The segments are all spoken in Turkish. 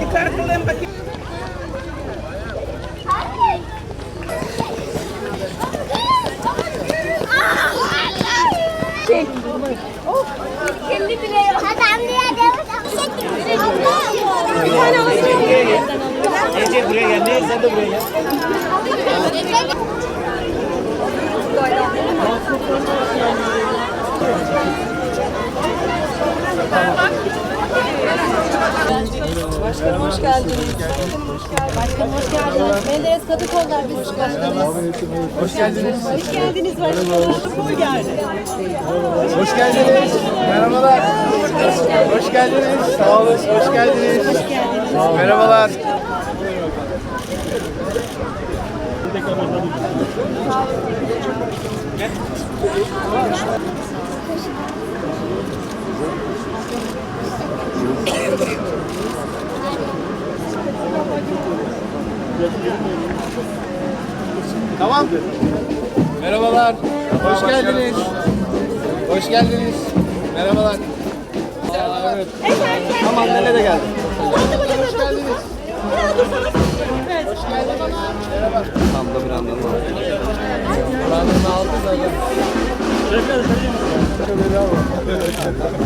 Çıkartalım bakayım. Çek. 50 bile yok. Hadi anneye de. Bir tane alsın. Ece buraya gel. Ne? Sen de buraya gel. Başkanım hoş geldiniz. Başkanım hoş geldiniz. Menderes Kadıkollar biz hoş geldiniz. Hoş geldiniz. Hoş geldiniz başkanım. Hoş geldi. Hoş geldiniz. Merhabalar. Hoş geldiniz. Sağ olun. Hoş geldiniz. Hoş geldiniz. Merhabalar. Tamam. Merhabalar. Hoş geldiniz. Hoş geldiniz. Merhabalar. Aa, evet. Tamam nereye geldik? Hoş geldiniz. Hoş geldiniz. Merhaba. Tam da bir anlamda. Buranın aldı zaten. Merhaba.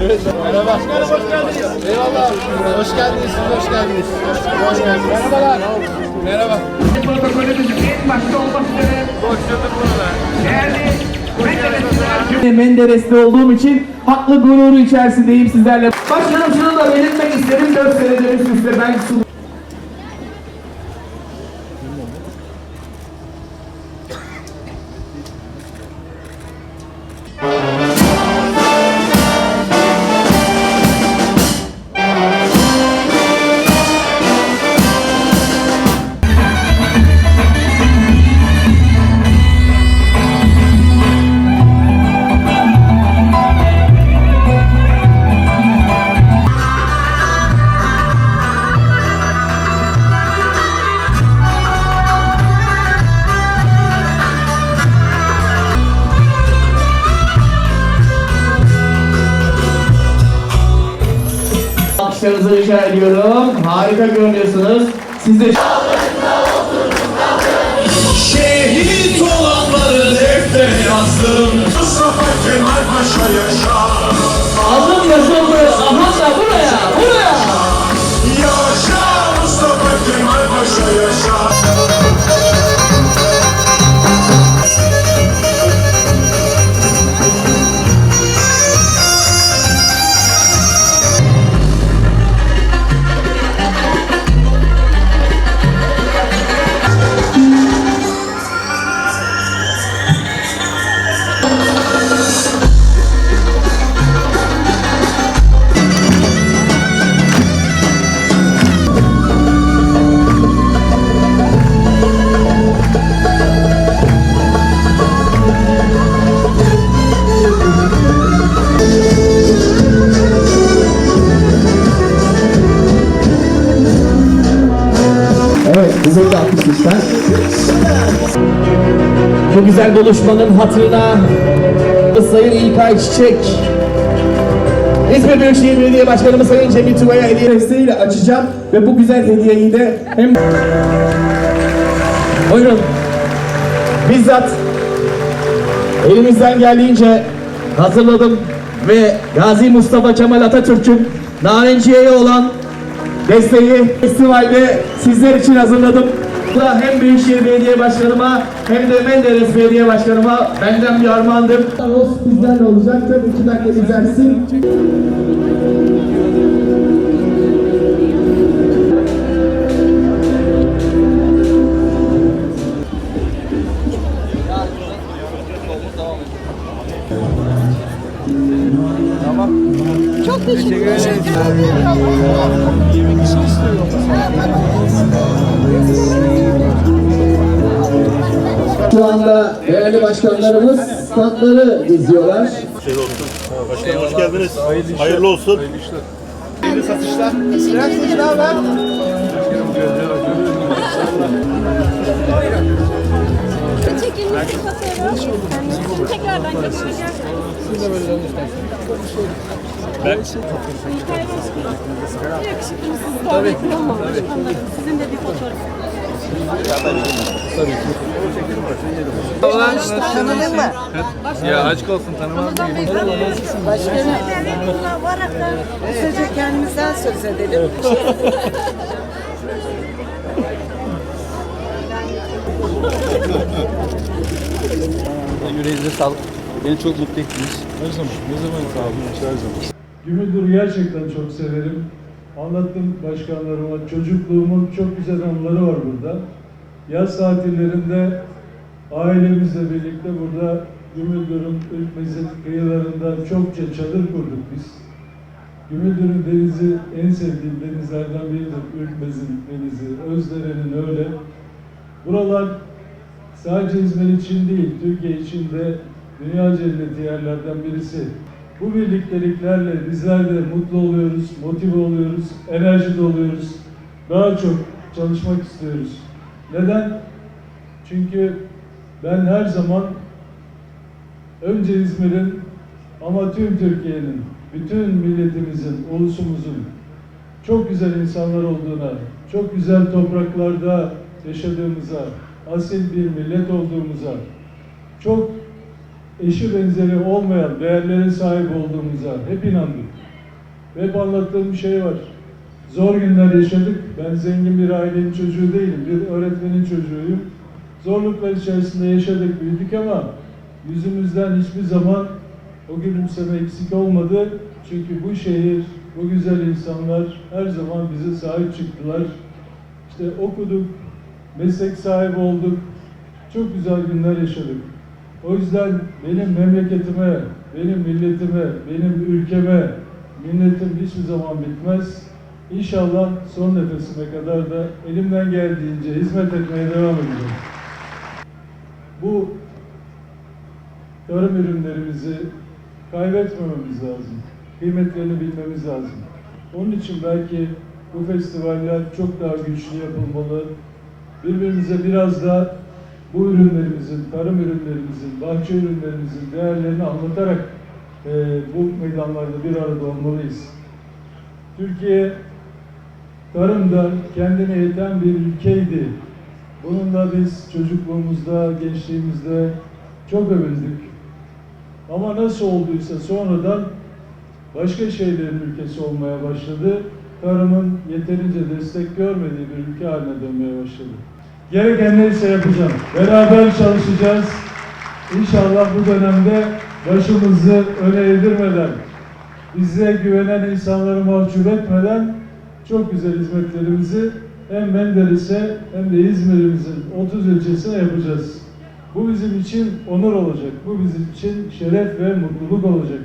Evet. Merhaba. hoş geldiniz. Eyvallah. Hoş geldiniz. Siz hoş geldiniz. Hoş geldiniz. Merhabalar. Merhaba. Protokolümüzün en başta olmak üzere değerli Menderes'te olduğum için haklı gururu içerisindeyim sizlerle. Başkanım şunu da belirtmek isterim. 4 senedir üst üste ben Alkışlarınızı rica ediyorum. Harika görünüyorsunuz. Siz de Şehit olanları deftere yazdım Mustafa Kemal Paşa yaşa aldım yazıldı. Aha da buraya, buraya. Yaşa Mustafa Kemal Paşa yaşa bize. Bu güzel buluşmanın hatırına Sayın İlkay Çiçek İzmir Büyükşehir Belediye Başkanımız Sayın Cemil Tugay'a hediye desteğiyle açacağım ve bu güzel hediyeyi de hem Buyurun bizzat elimizden geldiğince hazırladım ve Gazi Mustafa Kemal Atatürk'ün Narenciye'ye olan desteği festivalde sizler için hazırladım. Bu da hem Büyükşehir Belediye Başkanıma hem de Menderes Belediye Başkanıma benden bir armağandır. Olsun bizlerle olacaktır. İki dakika izlersin. Şu anda değerli başkanlarımız statları diziyorlar. Başkanım hoş geldiniz. Hayırlı, olsun. İyi satışlar. Nasılsınız ne haber? Çekilmiş kapatıyorum. Tekrardan geçeceğim. Tabii. Sizin de bir fotoğraf. Tanıdın mı? Ya aşk olsun tanımam değil. Başkanım. Kısaca kendimizden söz edelim. Yüreğinize sağlık. Beni çok mutlu ettiniz. Her zaman, ne zaman sağ olun, her zaman. Gümüldür'ü gerçekten çok severim. Anlattım başkanlarıma. Çocukluğumun çok güzel anıları var burada. Yaz tatillerinde ailemizle birlikte burada Gümüldür'ün Ürkmez'in kıyılarında çokça çadır kurduk biz. Gümüldür'ün denizi en sevdiğim denizlerden biridir. Ürkmez'in denizi, Özdere'nin öyle. Buralar sadece İzmir için değil, Türkiye için de dünya cenneti yerlerden birisi. Bu birlikteliklerle bizler de mutlu oluyoruz, motive oluyoruz, enerji doluyoruz. Daha çok çalışmak istiyoruz. Neden? Çünkü ben her zaman önce İzmir'in ama tüm Türkiye'nin, bütün milletimizin, ulusumuzun çok güzel insanlar olduğuna, çok güzel topraklarda yaşadığımıza, asil bir millet olduğumuza, çok eşi benzeri olmayan değerlere sahip olduğumuza hep inandık. Ve hep anlattığım bir şey var. Zor günler yaşadık. Ben zengin bir ailenin çocuğu değilim. Bir öğretmenin çocuğuyum. Zorluklar içerisinde yaşadık, büyüdük ama yüzümüzden hiçbir zaman o gülümseme eksik olmadı. Çünkü bu şehir, bu güzel insanlar her zaman bize sahip çıktılar. İşte okuduk, meslek sahibi olduk. Çok güzel günler yaşadık. O yüzden benim memleketime, benim milletime, benim ülkeme minnetim hiçbir zaman bitmez. İnşallah son nefesime kadar da elimden geldiğince hizmet etmeye devam edeceğim. Bu tarım ürünlerimizi kaybetmememiz lazım. Kıymetlerini bilmemiz lazım. Onun için belki bu festivaller çok daha güçlü yapılmalı. Birbirimize biraz da bu ürünlerimizin, tarım ürünlerimizin, bahçe ürünlerimizin değerlerini anlatarak e, bu meydanlarda bir arada olmalıyız. Türkiye tarımda kendine yeten bir ülkeydi. Bununla biz çocukluğumuzda, gençliğimizde çok övündük. Ama nasıl olduysa sonradan başka şeylerin ülkesi olmaya başladı. Tarımın yeterince destek görmediği bir ülke haline dönmeye başladı. Gereken neyse yapacağım. Beraber çalışacağız. İnşallah bu dönemde başımızı öne eğdirmeden, bize güvenen insanları mahcup etmeden çok güzel hizmetlerimizi hem Menderes'e hem de İzmir'imizin 30 ilçesine yapacağız. Bu bizim için onur olacak. Bu bizim için şeref ve mutluluk olacak.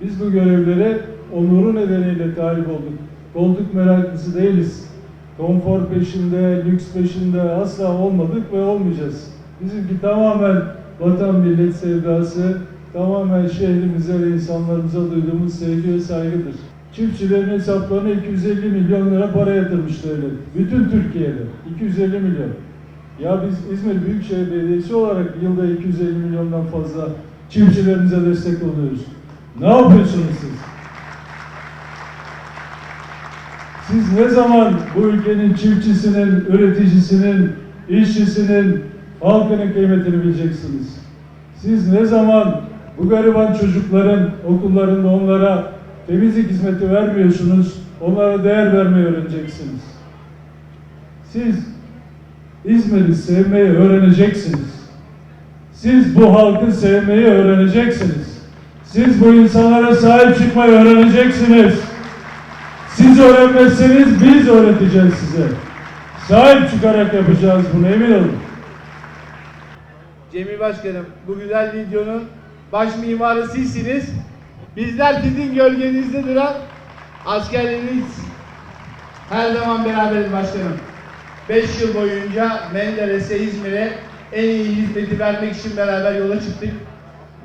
Biz bu görevlere onuru nedeniyle talip olduk. Koltuk meraklısı değiliz. Konfor peşinde, lüks peşinde asla olmadık ve olmayacağız. Bizimki tamamen vatan millet sevdası, tamamen şehrimize ve insanlarımıza duyduğumuz sevgi ve saygıdır. Çiftçilerin hesaplarına 250 milyon lira para yatırmış. Bütün Türkiye'de 250 milyon. Ya biz İzmir Büyükşehir Belediyesi olarak yılda 250 milyondan fazla çiftçilerimize destek oluyoruz. Ne yapıyorsunuz siz? Ne zaman bu ülkenin çiftçisinin, üreticisinin, işçisinin, halkının kıymetini bileceksiniz? Siz ne zaman bu gariban çocukların okullarında onlara temizlik hizmeti vermiyorsunuz, onlara değer vermeyi öğreneceksiniz. Siz İzmir'i sevmeyi öğreneceksiniz. Siz bu halkı sevmeyi öğreneceksiniz. Siz bu insanlara sahip çıkmayı öğreneceksiniz. Siz öğrenmezseniz biz öğreteceğiz size. Sahip çıkarak yapacağız bunu emin olun. Cemil Başkanım, bu güzel videonun baş mimarı sizsiniz. Bizler sizin gölgenizde duran askerleriniz. Her zaman beraberiz başkanım. 5 yıl boyunca Menderes'e, İzmir'e en iyi hizmeti vermek için beraber yola çıktık.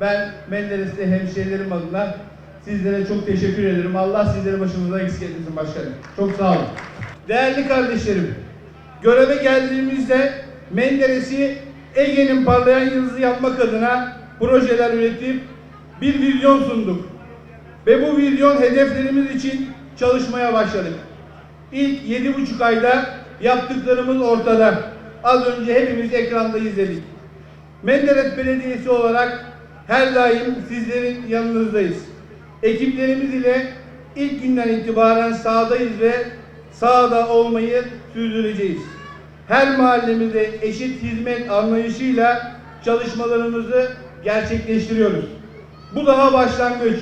Ben Menderes'te hemşehrilerim adına sizlere çok teşekkür ederim. Allah sizleri başımıza eksik etmesin başkanım. Çok sağ olun. Değerli kardeşlerim, göreve geldiğimizde Menderes'i Ege'nin parlayan yıldızı yapmak adına projeler üretip bir vizyon sunduk. Ve bu vizyon hedeflerimiz için çalışmaya başladık. İlk yedi buçuk ayda yaptıklarımız ortada. Az önce hepimiz ekranda izledik. Menderes Belediyesi olarak her daim sizlerin yanınızdayız. Ekiplerimiz ile ilk günden itibaren sahadayız ve sahada olmayı sürdüreceğiz. Her mahallemizde eşit hizmet anlayışıyla çalışmalarımızı gerçekleştiriyoruz. Bu daha başlangıç.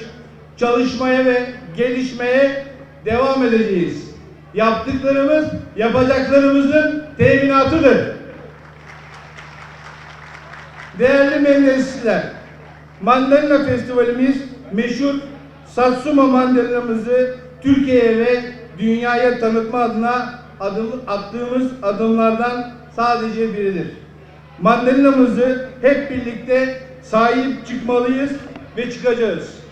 Çalışmaya ve gelişmeye devam edeceğiz. Yaptıklarımız yapacaklarımızın teminatıdır. Değerli Menderesliler, Mandalina Festivalimiz meşhur Satsuma mandalinamızı Türkiye'ye ve dünyaya tanıtma adına adım, attığımız adımlardan sadece biridir. Mandalinamızı hep birlikte sahip çıkmalıyız ve çıkacağız.